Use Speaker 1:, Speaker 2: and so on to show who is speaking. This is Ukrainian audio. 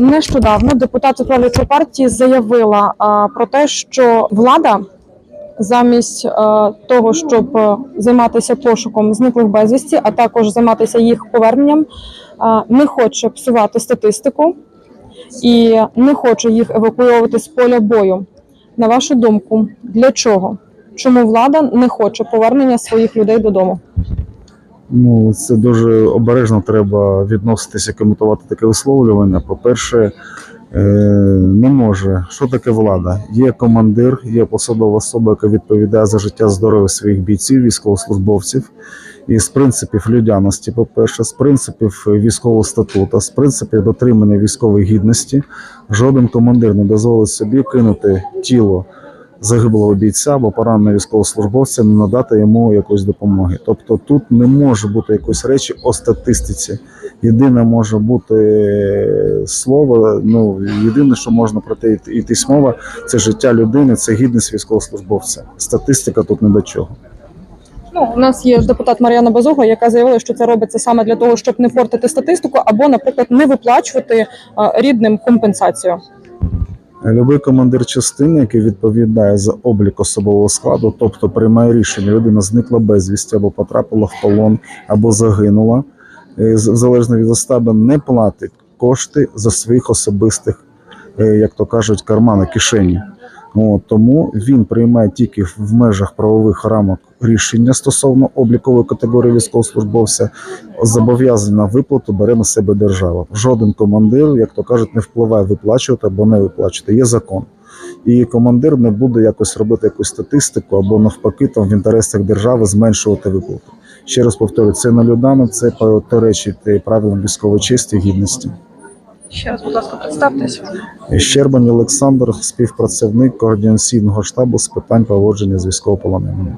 Speaker 1: Нещодавно депутати правлячої партії заявила а, про те, що влада замість а, того, щоб займатися пошуком зниклих безвісті, а також займатися їх поверненням, а, не хоче псувати статистику і не хоче їх евакуювати з поля бою. На вашу думку, для чого? Чому влада не хоче повернення своїх людей додому?
Speaker 2: Ну, це дуже обережно треба відноситися коментувати таке висловлювання. По-перше, е, не може. Що таке влада? Є командир, є посадова особа, яка відповідає за життя здоров'я своїх бійців, військовослужбовців. І з принципів людяності, по-перше, з принципів військового статуту, з принципів дотримання військової гідності, жоден командир не дозволить собі кинути тіло загиблого бійця або пораненого військовослужбовця, не надати йому якоїсь допомоги. Тобто тут не може бути якоїсь речі о статистиці. Єдине може бути е, слово. Ну єдине, що можна про те йти- йтись мова, це життя людини, це гідність військовослужбовця. Статистика тут не до чого.
Speaker 1: Ну, у нас є депутат Мар'яна Базуга, яка заявила, що це робиться саме для того, щоб не портити статистику, або, наприклад, не виплачувати рідним компенсацію.
Speaker 2: Любий командир частини, який відповідає за облік особового складу, тобто приймає рішення, людина зникла безвісті або потрапила в полон, або загинула, е, залежно від застави, не платить кошти за своїх особистих, е, як то кажуть, кармани, кишені. От, тому він приймає тільки в межах правових рамок рішення стосовно облікової категорії військовослужбовця. Зобов'язання на виплату бере на себе держава. Жоден командир, як то кажуть, не впливає виплачувати або не виплачувати. Є закон. І командир не буде якось робити якусь статистику або навпаки там в інтересах держави зменшувати виплату. Ще раз повторюю, це не людано, це протиречить правилам військової честі гідності.
Speaker 1: Ще раз, будь ласка, представтесь.
Speaker 2: Щербань Олександр, співпрацівник координаційного штабу з питань поводження з військовополоненими.